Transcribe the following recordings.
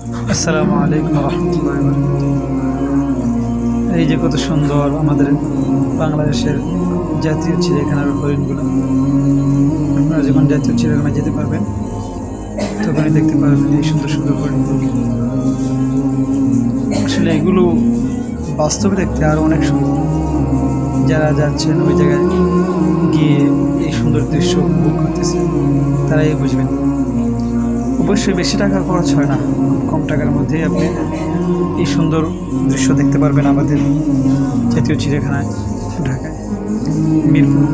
আসসালামু আলাইকুম রহমতুল্লাহ এই যে কত সুন্দর আমাদের বাংলাদেশের জাতীয় চিড়িয়াখানার হরিণগুলো। আপনারা যখন জাতীয় চিড়িয়াখানায় যেতে পারবেন, তখনই দেখতে পারবেন এই সুন্দর সুন্দর হরিণগুলো। আসলে এগুলো বাস্তবে দেখতে আরও অনেক সুন্দর। যারা যাচ্ছেন ওই জায়গায় গিয়ে এই সুন্দর দৃশ্য উপভোগ করতেছে তারাই বুঝবেন। অবশ্যই বেশি টাকা খরচ হয় না। কম টাকার মধ্যেই আপনি এই সুন্দর দৃশ্য দেখতে পারবেন আমাদের জাতীয় চিড়িয়াখানায় ঢাকায় মিরপুর।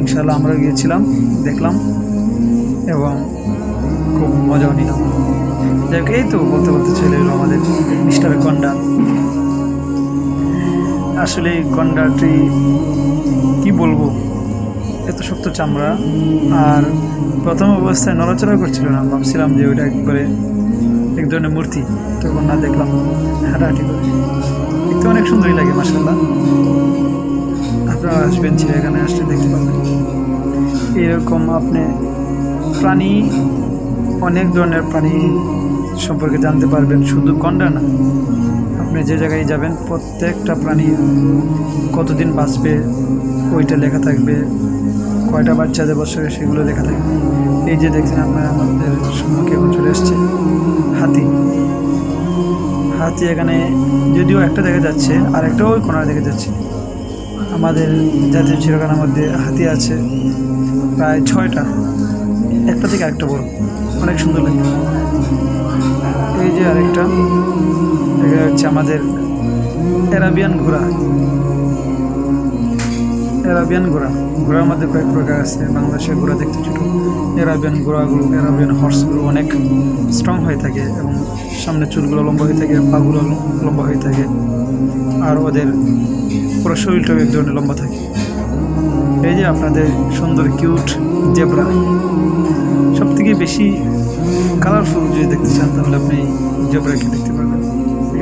ইনশাল্লাহ আমরা গিয়েছিলাম দেখলাম এবং খুব মজাও নিলাম। যাই হোক, এই তো বলতে বলতে চলে এলো আমাদের মিস্টার গন্ডা আসলে এই গন্ডাটি কি বলব? এত শক্ত চামড়া। আর প্রথম অবস্থায় নড়াচড়া করছিল না, ভাবছিলাম যে ওইটা একবারে এক ধরনের মূর্তি। তখন না দেখলাম হাঁটাহাঁটি করে। দেখতে অনেক সুন্দরই লাগে মাসাল্লাহ আপনারা আসবেন চিড়িয়াখানায় আসলে দেখতে পাবেন এরকম আপনি প্রাণী, অনেক ধরনের প্রাণী সম্পর্কে জানতে পারবেন, শুধু গন্ডা না। আপনি যে জায়গায় যাবেন, প্রত্যেকটা প্রাণী কতদিন বাঁচবে, ওইটা লেখা থাকবে। কয়টা বাচ্চাদের বছরে সেগুলো লেখা থাকবে এই যে দেখছেন আপনারা আমাদের সম্মুখে এখন চলে এসছে হাতি। হাতি এখানে যদিও একটা দেখা যাচ্ছে আর একটা ওই কোনার দেখা যাচ্ছে। আমাদের জাতীয় চিরকানার মধ্যে হাতি আছে, প্রায় ছয়টা। একটা থেকে আরেকটা বড়। অনেক সুন্দর লাগে। এই যে আরেকটা, দেখা যাচ্ছে আমাদের অ্যারাবিয়ান ঘোড়া। অ্যারাবিয়ান ঘোড়া। ঘোড়ার মধ্যে কয়েক প্রকার আছে। বাংলাদেশের ঘোড়া দেখতে ছোটো। অ্যারাবিয়ান ঘোড়াগুলো অ্যারাবিয়ান হর্সগুলো অনেক স্ট্রং হয়ে থাকে এবং সামনে চুলগুলো লম্বা হয়ে থাকে, পাগুলো লম্বা হয়ে থাকে আর ওদের পুরো শরীরটাও এক ধরনের লম্বা থাকে। এই যে আপনাদের সুন্দর কিউট জেব্রা সব থেকে বেশি কালারফুল যদি দেখতে চান তাহলে আপনি জেব্রাকে দেখতে পারবেন। ঠিক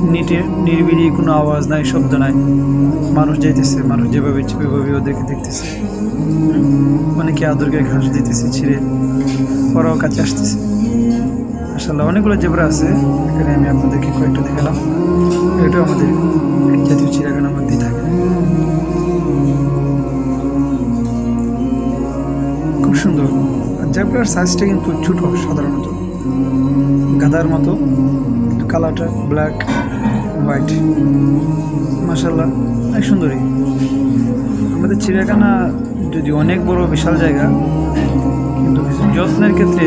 মাশাআল্লাহ। নিটে নিরিবিলি কোনো আওয়াজ নাই, শব্দ নাই। মানুষ যাইতেছে, মানুষ যেভাবে যেভাবে ওদেরকে দেখতেছে। অনেকে আদরকে ঘাস দিতেছে, ছিঁড়ে। ওরাও কাছে আসতেছে। মাসাল্লাহ অনেকগুলো জেবরা আছে। এখানে আমি আপনাদেরকে কয়েকটা দেখালাম। এটাও আমাদের জাতীয় চিড়িয়াখানার মধ্যেই থাকে। খুব সুন্দর। জেবরার সাইজটা কিন্তু ছোটো সাধারণত। গাদার মতো। কালারটা ব্ল্যাক, হোয়াইট। মাসাল্লাহ অনেক সুন্দরী। আমাদের চিড়িয়াখানা যদি অনেক বড় বিশাল জায়গা, কিন্তু যত্নের ক্ষেত্রে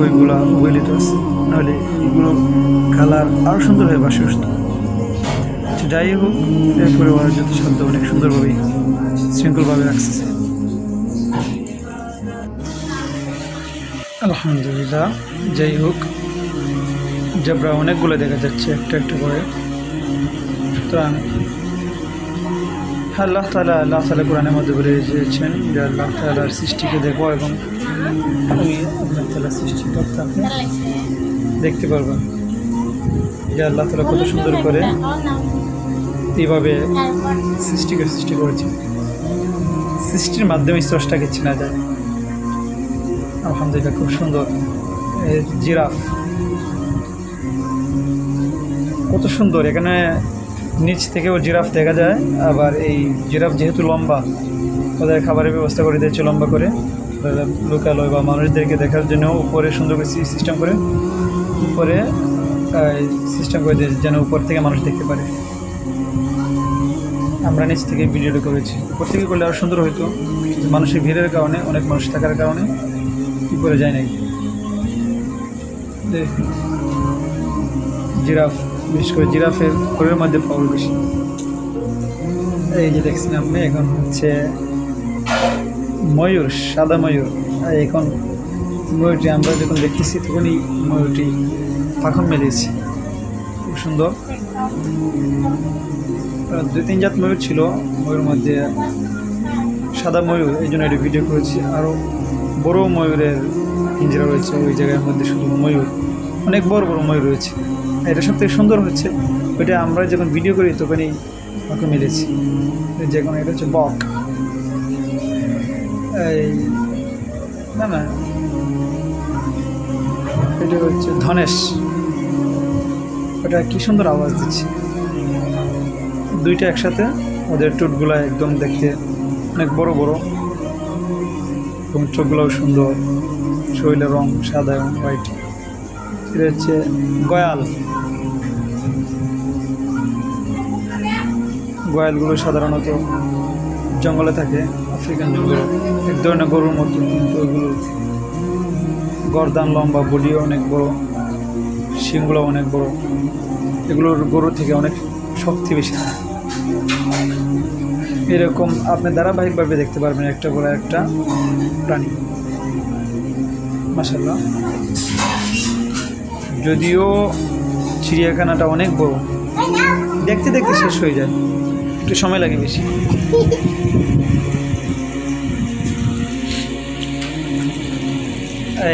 ওইগুলো অবহেলিত আছে। নাহলে এগুলো কালার আরও সুন্দর হয় বাসে সুস্থ যাই হোক, এরপরে ওরা যত সাধ্য অনেক সুন্দরভাবেই শৃঙ্খলভাবে রাখছে আলহামদুলিল্লাহ, যাই হোক জেব্রা অনেকগুলো দেখা যাচ্ছে, একটা একটা করে। সুতরাং আল্লাহ তালা আল্লাহ তালা কোরআনের মধ্যে বলে দিয়েছেন যে আল্লাহ তালার সৃষ্টিকে দেখো এবং তুমি আল্লাহ তালার সৃষ্টিকর্তাকে দেখতে পারবা। যে আল্লাহ তালা কত সুন্দর করে এইভাবে সৃষ্টিকে সৃষ্টি করেছে। সৃষ্টির মাধ্যমে স্রষ্টাকে চেনা যায়। আলহামদুলিল্লাহ, খুব সুন্দর। জিরাফ। কত সুন্দর। এখানে নিচ থেকেও জিরাফ দেখা যায়, আবার এই জিরাফ যেহেতু লম্বা, ওদের খাবারের ব্যবস্থা করে দিয়েছে লম্বা করে। লোকালয় বা মানুষদেরকে দেখার জন্য উপরে সুন্দর করে সিস্টেম করে, উপরে সিস্টেম করে দিয়েছে যেন উপর থেকে মানুষ দেখতে পারে। আমরা নিচ থেকে ভিডিওটা করেছি। উপর থেকে করলে আরও সুন্দর কিন্তু মানুষের ভিড়ের কারণে, অনেক মানুষ থাকার কারণে উপরে যায় নাকি জিরাফ। বিশেষ করে জিরাফের ঘরের মধ্যে পাওয়ার বেশি। এই যে দেখছেন আপনি, এখন হচ্ছে ময়ূর, সাদা ময়ূর। এখন ময়ূরটি আমরা যখন দেখতেছি, তখনই ময়ূরটি পাখন মেলেছে খুব সুন্দর। দুই তিন জাত ময়ূর ছিল ময়ূর মধ্যে সাদা ময়ূর, এই জন্য এটি ভিডিও করেছি। আরও বড় ময়ূরের পিঞ্জরা রয়েছে, ওই জায়গার মধ্যে শুধু ময়ূর। অনেক বড় বড় ময়ূর রয়েছে। এটা সব থেকে সুন্দর হচ্ছে, ওইটা আমরা যখন ভিডিও করি তখনই ওকে মিলেছি যে কোনো এটা হচ্ছে বক। এই, না না। এটা হচ্ছে ধনেশ। ওটা কি সুন্দর আওয়াজ দিচ্ছে। দুইটা একসাথে ওদের টুটগুলো একদম দেখতে অনেক বড় বড়। এবং চোখগুলোও সুন্দর। শরীরের রং সাদা এবং হোয়াইট এটা হচ্ছে গয়াল। গয়ালগুলো সাধারণত জঙ্গলে থাকে, আফ্রিকান জঙ্গলে। এক ধরনের গরুর মতো, কিন্তু ওইগুলো গরদান, লম্বা বডিও অনেক বড় শিংগুলো অনেক বড়। এগুলোর গরু থেকে অনেক শক্তি বেশি। এরকম আপনি ধারাবাহিকভাবে দেখতে পারবেন একটা করে একটা প্রাণী। মাসাল্লাহ যদিও চিড়িয়াখানাটা অনেক বড়, দেখতে দেখতে শেষ হয়ে যায়। একটু সময় লাগে বেশি।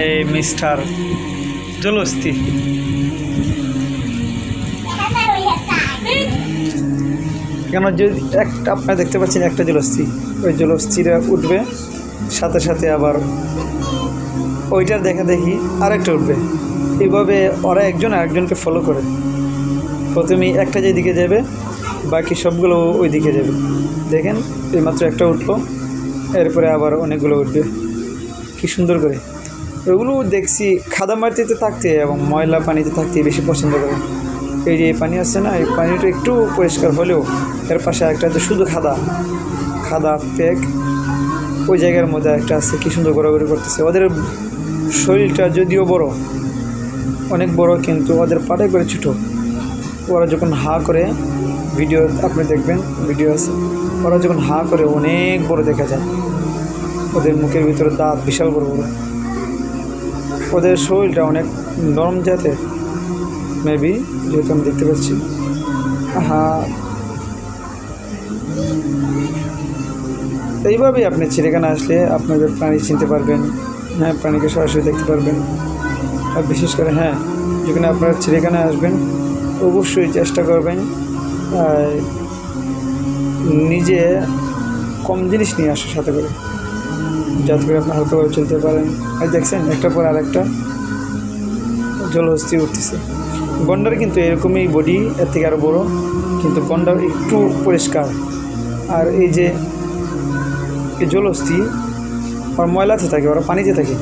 এই মিস্টার জলস্তি কেন যে একটা আপনারা দেখতে পাচ্ছেন একটা জলস্থি, ওই জলস্থিরা উঠবে, সাথে সাথে আবার ওইটার দেখা দেখি আরেকটা উঠবে। এইভাবে ওরা একজন আরেকজনকে ফলো করে। প্রথমে একটা যেদিকে যাবে, বাকি সবগুলো ওই দিকে যাবে। দেখেন, এইমাত্র একটা উঠল, এরপরে আবার অনেকগুলো উঠবে। কি সুন্দর করে। ওগুলো দেখছি খাদা মাটিতে থাকতে এবং ময়লা পানিতে থাকতে বেশি পছন্দ করে। এই যে এই পানি আছে না, এই পানিটা একটু পরিষ্কার হলেও এর পাশে একটা আছে, শুধু খাদা। খাদা পেক, ওই জায়গার মধ্যে একটা আছে, কি সুন্দর ঘোরাঘুরি করতেছে। ওদের শরীরটা যদিও বড় অনেক বড় কিন্তু ওদের পাটাই করে ছোটো। ওরা যখন হা করে ভিডিও আপনি দেখবেন ভিডিও আছে ওরা যখন হা করে অনেক বড় দেখা যায়। ওদের মুখের ভিতরে দাঁত বিশাল বড় বড়। ওদের শরীরটা অনেক নরম জাতের। মেবি যেহেতু আমি দেখতে পাচ্ছি। হ্যাঁ এইভাবেই আপনি চিড়িয়াখানা আসলে আপনাদের প্রাণী চিনতে পারবেন। হ্যাঁ প্রাণীকে সরাসরি দেখতে পারবেন। বিশেষ করে হ্যাঁ যেখানে আপনারা চিড়িয়াখানায় আসবেন, অবশ্যই চেষ্টা করবেন নিজে কম জিনিস নিয়ে আসার সাথে করে, যাতে করে আপনি হালকাভাবে চলতে পারেন। আর দেখছেন একটা পর আর একটা জলহস্তি উঠতেছে। গন্ডার কিন্তু এরকমই বডি এর থেকে আরও বড়, কিন্তু গন্ডার একটু পরিষ্কার। আর এই যে জলহস্তি আর ময়লাতে থাকে, ওরা পানিতে থাকে।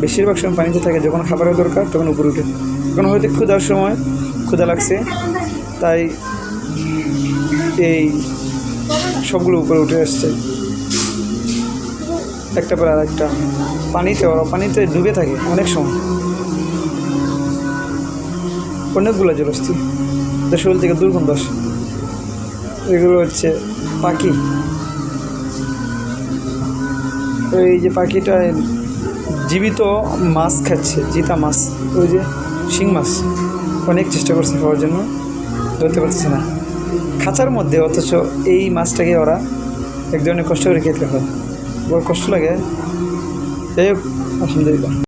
বেশিরভাগ সময় পানিতে থাকে, যখন খাবারের দরকার তখন উপরে উঠে। তখন হয়তো ক্ষুধার সময় ক্ষুধা লাগছে, তাই এই সবগুলো উপরে উঠে আসছে। একটা পর আর একটা। পানিতে ওরা পানিতে ডুবে থাকে অনেক সময়। অনেকগুলো জলস্থি। ওদের শরীর থেকে দুর্গন্ধ আসে এগুলো হচ্ছে পাখি। এই যে পাখিটা জীবিত মাছ খাচ্ছে, জিতা মাছ, ওই যে শিং মাছ। অনেক চেষ্টা করছে খাওয়ার জন্য, ধরতে পারছে না। খাঁচার মধ্যে অথচ এই মাছটাকে ওরা এক ধরনের কষ্ট করে খেতে হয় বড় কষ্ট লাগে। যাই হোক, আলহামদুলিল্লাহ।